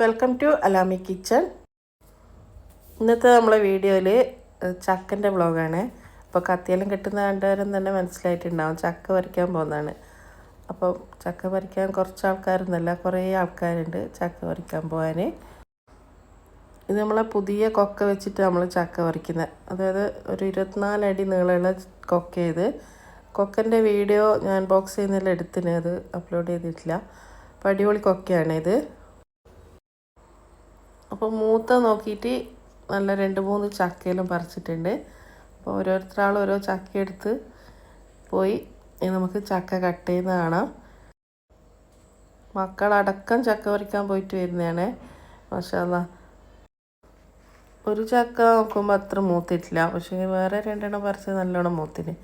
Welcome to Alami kitchen ഇന്നത്തെ നമ്മളെ വീഡിയോയിൽ ചക്കന്റെ വ്ളോഗാണ്. അപ്പോൾ കത്തിയെല്ലാം കിട്ടുന്ന കണ്ടവരും തന്നെ മനസ്സിലായിട്ടുണ്ടാവും. ചക്ക പറിക്കാൻ പോകുന്നതാണ്. അപ്പോൾ ചക്ക പറിക്കാൻ കുറച്ച് ആൾക്കാരൊന്നുമല്ല കുറേ ആൾക്കാരുണ്ട് ചക്ക പറിക്കാൻ പോകാൻ ഇത് നമ്മളെ പുതിയ കൊക്ക വെച്ചിട്ട് നമ്മൾ ചക്ക പറിക്കുന്നത് അതായത് ഒരു ഇരുപത്തിനാലടി നീളമുള്ള കൊക്ക ഇത് കൊക്കന്റെ വീഡിയോ ഞാൻ ബോക്സ് ചെയ്യുന്നതിൽ എടുത്തിന് അത് അപ്ലോഡ് ചെയ്തിട്ടില്ല. അപ്പോൾ അടിപൊളി കൊക്കയാണ് ഇത് അപ്പോൾ മൂത്ത നോക്കിയിട്ട് നല്ല രണ്ട് മൂന്ന് ചക്കയെല്ലാം പറിച്ചിട്ടുണ്ട്. അപ്പോൾ ഓരോരുത്തരാൾ ഓരോ ചക്ക എടുത്ത് പോയി നമുക്ക് ചക്ക കട്ട് ചെയ്യുന്ന കാണാം. മക്കളടക്കം ചക്ക പറിക്കാൻ പോയിട്ട് വരുന്നതാണ്. മാഷാല്ല. ഒരു ചക്ക നോക്കുമ്പോൾ അത്ര മൂത്തിട്ടില്ല. പക്ഷേ വേറെ രണ്ടെണ്ണം പറിച്ച് നല്ലോണം മൂത്തിന്.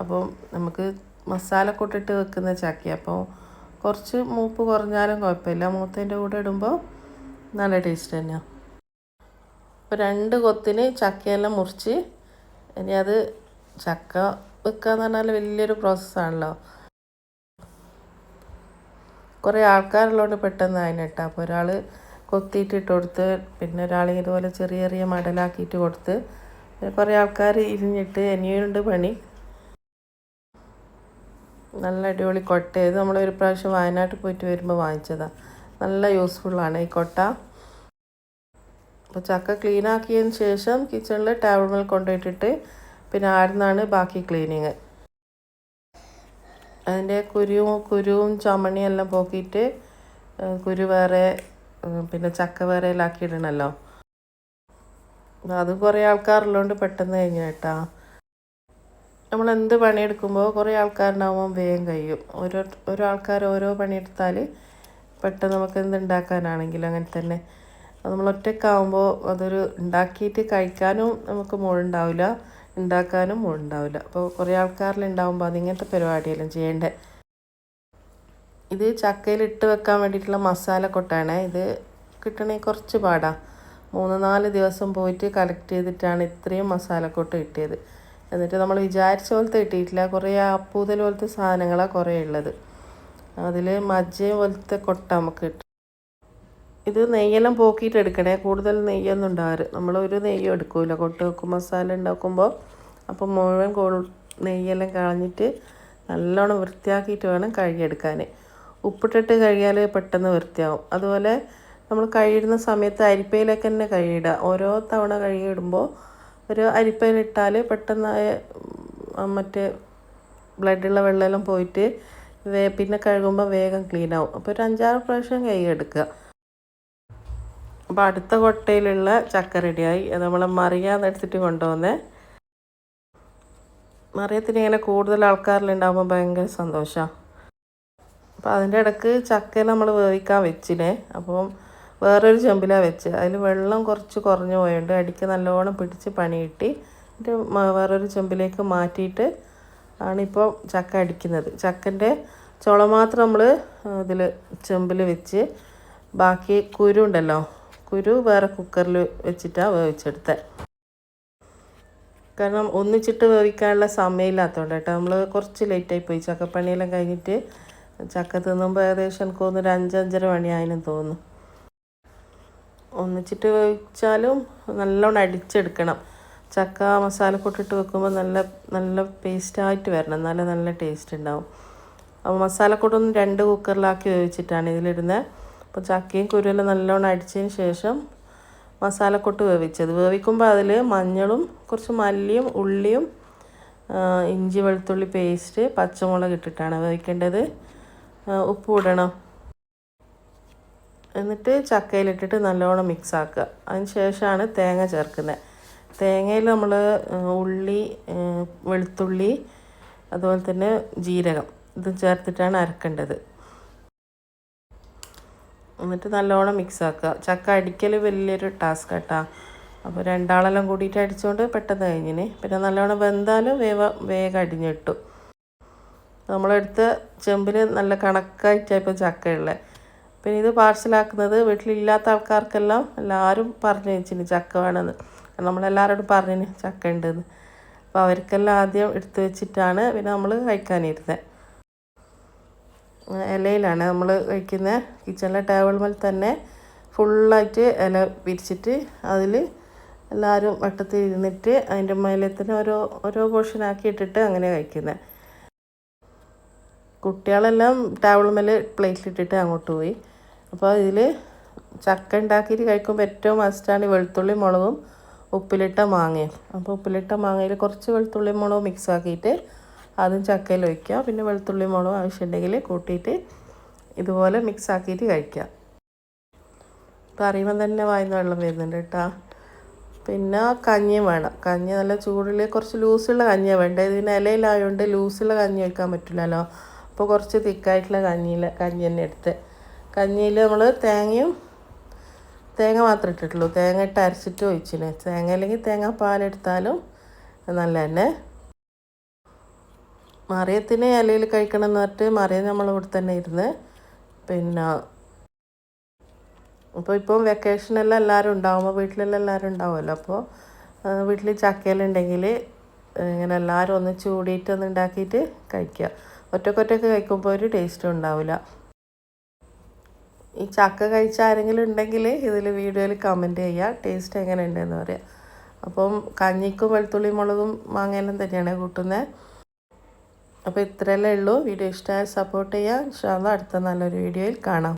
അപ്പോൾ നമുക്ക് മസാല കൂട്ടിട്ട് വെക്കുന്ന ചക്ക അപ്പോൾ കുറച്ച് മൂപ്പ് കുറഞ്ഞാലും കുഴപ്പമില്ല. മൂത്തതിന്റെ കൂടെ ഇടുമ്പോൾ നല്ല ടേസ്റ്റ് തന്നെയാണ് അപ്പോൾ രണ്ട് കൊത്തിന് ചക്കയെല്ലാം മുറിച്ച് ഇനി അത് ചക്ക വെക്കുക എന്ന് പറഞ്ഞാൽ വലിയൊരു പ്രോസസ്സാണല്ലോ കുറേ ആൾക്കാരുള്ളതുകൊണ്ട് പെട്ടെന്ന് അതിനിട്ട അപ്പോൾ ഒരാൾ കൊത്തിയിട്ട് ഇട്ട് കൊടുത്ത് പിന്നെ ഒരാൾ ഇതുപോലെ ചെറിയ ചെറിയ മടലാക്കിയിട്ട് കൊടുത്ത് കുറേ ആൾക്കാർ ഇരിഞ്ഞിട്ട് ഇനിയുണ്ട് പണി. നല്ല അടിപൊളി കൊട്ട ഇത് നമ്മൾ പ്രാവശ്യം വയനാട്ടിൽ പോയിട്ട് വരുമ്പോൾ വാങ്ങിച്ചതാണ് നല്ല യൂസ്ഫുള്ളാണ് ഈ കൊട്ട. അപ്പോൾ ചക്ക ക്ലീൻ ആക്കിയതിന് ശേഷം കിച്ചണിൽ ടേബിൾ കൊണ്ടുപോയിട്ടിട്ട് പിന്നെ ആയിരുന്നാണ് ബാക്കി ക്ലീനിങ് അതിന്റെ കുരുവും കുരുവും ചുമണിയും എല്ലാം പോക്കിയിട്ട് കുരു വേറെ പിന്നെ ചക്ക വേറെ ഇടണല്ലോ അത് കുറേ ആൾക്കാരുള്ളതുകൊണ്ട് പെട്ടെന്ന് കഴിഞ്ഞു കേട്ടാ. നമ്മൾ എന്ത് പണിയെടുക്കുമ്പോൾ കുറേ ആൾക്കാരുണ്ടാകുമ്പോൾ വേഗം കഴിയും. ഓരോ ഓരോ ആൾക്കാർ ഓരോ പണിയെടുത്താൽ പെട്ടെന്ന് നമുക്ക് എന്ത് ഉണ്ടാക്കാനാണെങ്കിലും അങ്ങനെ തന്നെ. നമ്മൾ ഒറ്റക്കാവുമ്പോൾ അതൊരു ഉണ്ടാക്കിയിട്ട് കഴിക്കാനും നമുക്ക് മുഴുണ്ടാവില്ല ഉണ്ടാക്കാനും മുഴുണ്ടാവില്ല അപ്പോൾ കുറേ ആൾക്കാരിലുണ്ടാവുമ്പോൾ അതിങ്ങനത്തെ പരിപാടിയെല്ലാം ചെയ്യേണ്ടത് ഇത് ചക്കയിൽ ഇട്ട് വെക്കാൻ വേണ്ടിയിട്ടുള്ള മസാല കൊട്ടാണ്. ഇത് കിട്ടണേ കുറച്ച് പാടാണ് മൂന്ന് നാല് ദിവസം പോയിട്ട് കളക്ട് ചെയ്തിട്ടാണ് ഇത്രയും മസാലക്കൊട്ട് കിട്ടിയത്. എന്നിട്ട് നമ്മൾ വിചാരിച്ച പോലത്തെ കിട്ടിയിട്ടില്ല. കുറേ അപ്പൂതൽ പോലത്തെ സാധനങ്ങളാണ് കുറേ ഉള്ളത്. അതിൽ മജ്ജ പോലത്തെ കൊട്ട നമുക്ക് കിട്ടും ഇത് നെയ്യെല്ലാം പോക്കിയിട്ട് എടുക്കണേ. കൂടുതൽ നെയ്യൊന്നും ഉണ്ടാകാറ് നമ്മളൊരു നെയ്യും എടുക്കില്ല കൊട്ട് വെക്കും മസാല ഉണ്ടാക്കുമ്പോൾ അപ്പോൾ മുഴുവൻ കോ നെയ്യെല്ലാം കളഞ്ഞിട്ട് നല്ലോണം വൃത്തിയാക്കിയിട്ട് വേണം കഴുകിയെടുക്കാൻ. ഉപ്പിട്ടിട്ട് കഴുകിയാൽ പെട്ടെന്ന് വൃത്തിയാവും. അതുപോലെ നമ്മൾ കഴുകുന്ന സമയത്ത് അരിപ്പയിലൊക്കെ തന്നെ കഴുകിയിടുക. ഓരോ തവണ കഴുകിയിടുമ്പോൾ ഒരു അരിപ്പയിലിട്ടാൽ പെട്ടെന്ന് മറ്റേ ബ്ലഡുള്ള വെള്ളമെല്ലാം പോയിട്ട് വേ പിന്നെ കഴുകുമ്പോൾ വേഗം ക്ലീൻ ആവും അപ്പോൾ ഒരു അഞ്ചാറ് പ്രാവശ്യം കൈ എടുക്കുക അപ്പോൾ അടുത്ത കൊട്ടയിലുള്ള ചക്ക റെഡിയായി. അത് നമ്മൾ മറിയാന്നെടുത്തിട്ട് കൊണ്ടുവന്നേ. മറിയത്തിന് ഇങ്ങനെ കൂടുതൽ ആൾക്കാരിലുണ്ടാകുമ്പോൾ ഭയങ്കര സന്തോഷമാണ് അപ്പോൾ അതിന്റെ ഇടയ്ക്ക് ചക്ക നമ്മൾ വേവിക്കാൻ വെച്ചില്ലേ? അപ്പം വേറൊരു ചെമ്പിലാണ് വെച്ച്. അതിൽ വെള്ളം കുറച്ച് കുറഞ്ഞു പോയുണ്ട് അടിക്ക് നല്ലോണം പിടിച്ച് പണി കിട്ടി എന്നിട്ട് വേറൊരു ചെമ്പിലേക്ക് മാറ്റിയിട്ട് ആണിപ്പോൾ ചക്ക അടിക്കുന്നത്. ചക്കന്റെ ചുള മാത്രം നമ്മൾ ഇതിൽ ചെമ്പിൽ വെച്ച് ബാക്കി കുരു ഉണ്ടല്ലോ കുരു വേറെ കുക്കറിൽ വെച്ചിട്ടാണ് വേവിച്ചെടുത്തത് കാരണം ഒന്നിച്ചിട്ട് വേവിക്കാനുള്ള സമയമില്ലാത്തതുകൊണ്ട് കേട്ടോ. നമ്മൾ കുറച്ച് ലേറ്റായി പോയി. ചക്കപ്പണിയെല്ലാം കഴിഞ്ഞിട്ട് ചക്ക തിന്നുമ്പോൾ ഏകദേശം എനിക്ക് തോന്നുന്നു ഒരു അഞ്ചഞ്ചര മണിയായാലും തോന്നുന്നു. ഒന്നിച്ചിട്ട് വേവിച്ചാലും നല്ലോണം അടിച്ചെടുക്കണം. ചക്ക മസാല കൊട്ടിട്ട് വെക്കുമ്പോൾ നല്ല നല്ല പേസ്റ്റായിട്ട് വരണം. എന്നാലേ നല്ല ടേസ്റ്റ് ഉണ്ടാവും. അപ്പോൾ മസാലക്കൂട്ടൊന്ന് രണ്ട് കുക്കറിലാക്കി വേവിച്ചിട്ടാണ് ഇതിലിടുന്നത് അപ്പോൾ ചക്കയും കുരുവെല്ലാം നല്ലോണം അടിച്ചതിന് ശേഷം മസാലക്കൊട്ട് വേവിച്ചത്. വേവിക്കുമ്പോൾ അതിൽ മഞ്ഞളും കുറച്ച് മല്ലിയും ഉള്ളിയും ഇഞ്ചി വെളുത്തുള്ളി പേസ്റ്റ് പച്ചമുളക് ഇട്ടിട്ടാണ് വേവിക്കേണ്ടത്. ഉപ്പ് ഇടണം. എന്നിട്ട് ചക്കയിലിട്ടിട്ട് നല്ലോണം മിക്സ് ആക്കുക. അതിന് ശേഷമാണ് തേങ്ങ ചേർക്കുന്നത്. തേങ്ങയിൽ നമ്മൾ ഉള്ളി വെളുത്തുള്ളി അതുപോലെ തന്നെ ജീരകം ഇത് ചേർത്തിട്ടാണ് അരക്കേണ്ടത്. എന്നിട്ട് നല്ലോണം മിക്സ് ആക്കുക. ചക്ക അടിക്കൽ വലിയൊരു ടാസ്ക് കേട്ടോ അപ്പോൾ രണ്ടാളെല്ലാം കൂടിയിട്ട് അടിച്ചുകൊണ്ട് പെട്ടെന്ന് കഴിഞ്ഞിന്. പിന്നെ നല്ലോണം വെന്താലും വേവ വേഗം അടിഞ്ഞിട്ടു. നമ്മളെടുത്ത് ചെമ്പിൽ നല്ല കണക്കായിട്ടാണ് ഇപ്പോൾ ചക്ക പിന്നെ ഇത് പാർസലാക്കുന്നത് വീട്ടിലില്ലാത്ത ആൾക്കാർക്കെല്ലാം എല്ലാവരും പറഞ്ഞു വെച്ചിന് ചക്ക വേണമെന്ന് നമ്മളെല്ലാവരോടും പറഞ്ഞിന് ചക്ക ഉണ്ടെന്ന് അപ്പോൾ അവർക്കെല്ലാം ആദ്യം എടുത്തു വെച്ചിട്ടാണ് പിന്നെ നമ്മൾ കഴിക്കാനിരുന്നത് ഇലയിലാണ് നമ്മൾ വയ്ക്കുന്ന കിച്ചണിലെ ടേബിൾ മേൽ തന്നെ ഫുള്ളായിട്ട് ഇല വിരിച്ചിട്ട് അതിൽ എല്ലാവരും വട്ടത്തിൽ ഇരുന്നിട്ട് അതിന്റെ മേലെ തന്നെ ഓരോ ഓരോ പോർഷൻ ആക്കി ഇട്ടിട്ട് അങ്ങനെ കഴിക്കുന്നത് കുട്ടികളെല്ലാം ടേബിൾ മേൽ പ്ലേറ്റിലിട്ടിട്ട് അങ്ങോട്ട് പോയി. അപ്പോൾ ഇതിൽ ചക്ക ഉണ്ടാക്കിയിട്ട് കഴിക്കുമ്പോൾ ഏറ്റവും മസ്റ്റാണ് വെളുത്തുള്ളി മുളകും ഉപ്പിലിട്ട മാങ്ങയും. അപ്പോൾ ഉപ്പിലിട്ട മാങ്ങയിൽ കുറച്ച് വെളുത്തുള്ളി മുളകും മിക്സ് ആക്കിയിട്ട് അതും ചക്കയിൽ ഒഴിക്കുക. പിന്നെ വെളുത്തുള്ളി മുളകും ആവശ്യമുണ്ടെങ്കിൽ കൂട്ടിയിട്ട് ഇതുപോലെ മിക്സ് ആക്കിയിട്ട് കഴിക്കുക. പറയുമ്പോൾ തന്നെ വായിന്ന് വെള്ളം വരുന്നുണ്ട് കേട്ടോ. പിന്നെ കഞ്ഞി വേണം. കഞ്ഞി നല്ല ചൂടിൽ കുറച്ച് ലൂസുള്ള കഞ്ഞിയാണ് വേണ്ടത്. ഇതിന് ഇലയിലായതുകൊണ്ട് ലൂസുള്ള കഞ്ഞി വയ്ക്കാൻ പറ്റില്ലല്ലോ. അപ്പോൾ കുറച്ച് തിക്കായിട്ടുള്ള കഞ്ഞിയിൽ കഞ്ഞി തന്നെ എടുത്ത്. കഞ്ഞിയിൽ നമ്മൾ തേങ്ങയും തേങ്ങ മാത്രമേ ഇട്ടിട്ടുള്ളൂ. തേങ്ങ ഇട്ട് അരച്ചിട്ട് ഒഴിച്ചിന്. തേങ്ങ അല്ലെങ്കിൽ തേങ്ങാപ്പാലെടുത്താലും നല്ല തന്നെ മറിയത്തിന് ഇലയിൽ കഴിക്കണം എന്ന് പറഞ്ഞിട്ട് മറിയ നമ്മൾ ഇവിടെ തന്നെ ഇരുന്ന് പിന്നെ അപ്പോൾ ഇപ്പം വെക്കേഷനെല്ലാം എല്ലാവരും ഉണ്ടാകുമ്പോൾ വീട്ടിലെല്ലാം എല്ലാവരും ഉണ്ടാവുമല്ലോ. അപ്പോൾ വീട്ടിൽ ചക്കയിലുണ്ടെങ്കിൽ ഇങ്ങനെ എല്ലാവരും ഒന്ന് ചൂടിയിട്ട് ഒന്ന് ഉണ്ടാക്കിയിട്ട് കഴിക്കുക. ഒറ്റക്കൊറ്റക്ക് കഴിക്കുമ്പോൾ ഒരു ടേസ്റ്റും ഉണ്ടാവില്ല. ഈ ചക്ക കഴിച്ച ആരെങ്കിലും ഉണ്ടെങ്കിൽ ഇതിൽ വീഡിയോയിൽ കമന്റ് ചെയ്യുക ടേസ്റ്റ് എങ്ങനെ ഉണ്ടെന്ന് പറയാം അപ്പം കഞ്ഞിക്കും വെളുത്തുള്ളി മുളകും മാങ്ങയെല്ലാം തന്നെയാണ് കൂട്ടുന്നത് അപ്പോൾ ഇത്രയല്ലേ ഉള്ളൂ. വീഡിയോ ഇഷ്ടമായ സപ്പോർട്ട് ചെയ്യുക. ഇൻഷാല്ല അടുത്ത നല്ലൊരു വീഡിയോയിൽ കാണാം.